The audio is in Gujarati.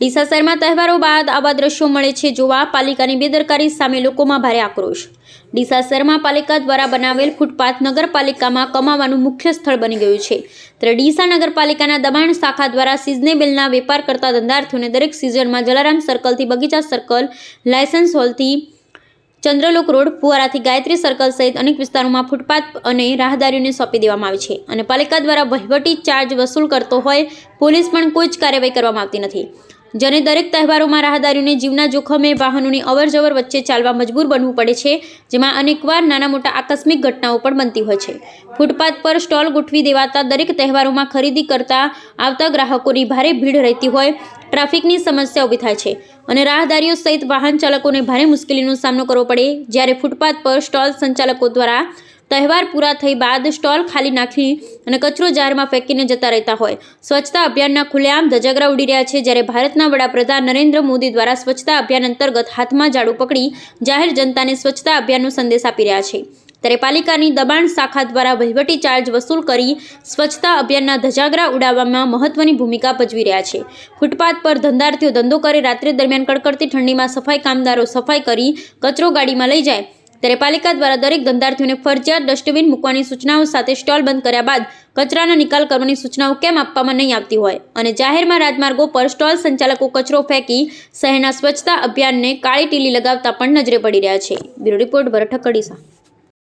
ડીસા શહેરમાં તહેવારો બાદ આવા દ્રશ્યો મળે છે જોવા પાલિકાની બેદરકારી સામે લોકોમાં ભારે આક્રોશ. ડીસા શહેરમાં પાલિકા દ્વારા બનાવેલ ફૂટપાથ નગરપાલિકામાં કમાવાનું મુખ્ય સ્થળ બની ગયું છે. ત્યારે ડીસા નગરપાલિકાના દબાણ શાખા દ્વારા સિઝનેબલના વેપાર કરતા ધંધાર્થીઓને દરેક સિઝનમાં જલારામ સર્કલથી બગીચા સર્કલ, લાયસન્સ હોલથી ચંદ્રલોક રોડ, ફુવારાથી ગાયત્રી સર્કલ સહિત અનેક વિસ્તારોમાં ફૂટપાથ અને રાહદારીઓને સોંપી દેવામાં આવે છે અને પાલિકા દ્વારા વહીવટી ચાર્જ વસૂલ કરતો હોય, પોલીસ પણ કોઈ જ કાર્યવાહી કરવામાં આવતી નથી. જેને દરેક તહેવારોમાં રાહદારીઓને જીવના જોખમે વાહનોની અવરજવર વચ્ચે ચાલવા મજબૂર બનવું પડે છે, જેમાં અનેકવાર નાના મોટા આકસ્મિક ઘટનાઓ પણ બનતી હોય છે. ફૂટપાથ પર સ્ટોલ ગોઠવી દેવાતા દરેક તહેવારોમાં ખરીદી કરતા આવતા ગ્રાહકોની ભારે ભીડ રહેતી હોય, ટ્રાફિકની સમસ્યા ઊભી થાય છે અને રાહદારીઓ સહિત વાહન ચાલકોને ભારે મુશ્કેલીનો સામનો કરવો પડે. જ્યારે ફૂટપાથ પર સ્ટોલ સંચાલકો દ્વારા તહેવાર પૂરા થઈ બાદ સ્ટોલ ખાલી નાખી અને કચરો જાહેરમાં ફેંકીને જતા રહેતા હોય. સ્વચ્છતા અભિયાનના ખુલ્લેઆમ ધજાગરા ઉડી રહ્યા છે જ્યારે ભારતના વડાપ્રધાન નરેન્દ્ર મોદી દ્વારા સ્વચ્છતા અભિયાન અંતર્ગત હાથમાં ઝાડુ પકડી જાહેર જનતાને સ્વચ્છતા અભિયાનનો સંદેશ આપી રહ્યા છે. ત્યારે પાલિકાની દબાણ શાખા દ્વારા વહીવટી ચાર્જ વસૂલ કરી સ્વચ્છતા અભિયાનના ધજાગરા ઉડાવવામાં મહત્વની ભૂમિકા ભજવી રહ્યા છે. ફૂટપાથ પર ધંધાર્થીઓ ધંધો કરે રાત્રિ દરમિયાન કડકડતી ઠંડીમાં સફાઈ કામદારો સફાઈ કરી કચરો ગાડીમાં લઈ જાય ત્યારે પાલિકા દ્વારા દરેક ધંધાર્થીઓને ફરજિયાત ડસ્ટબિન મૂકવાની સૂચનાઓ સાથે સ્ટોલ બંધ કર્યા બાદ કચરાનો નિકાલ કરવાની સૂચનાઓ કેમ આપવામાં નહીં આવતી હોય? અને જાહેરમાં રાજમાર્ગો પર સ્ટોલ સંચાલકો કચરો ફેંકી શહેરના સ્વચ્છતા અભિયાનને કાળી ટીલી લગાવતા પણ નજરે પડી રહ્યા છે. Bureau report Bharat ઠક્કડીસા.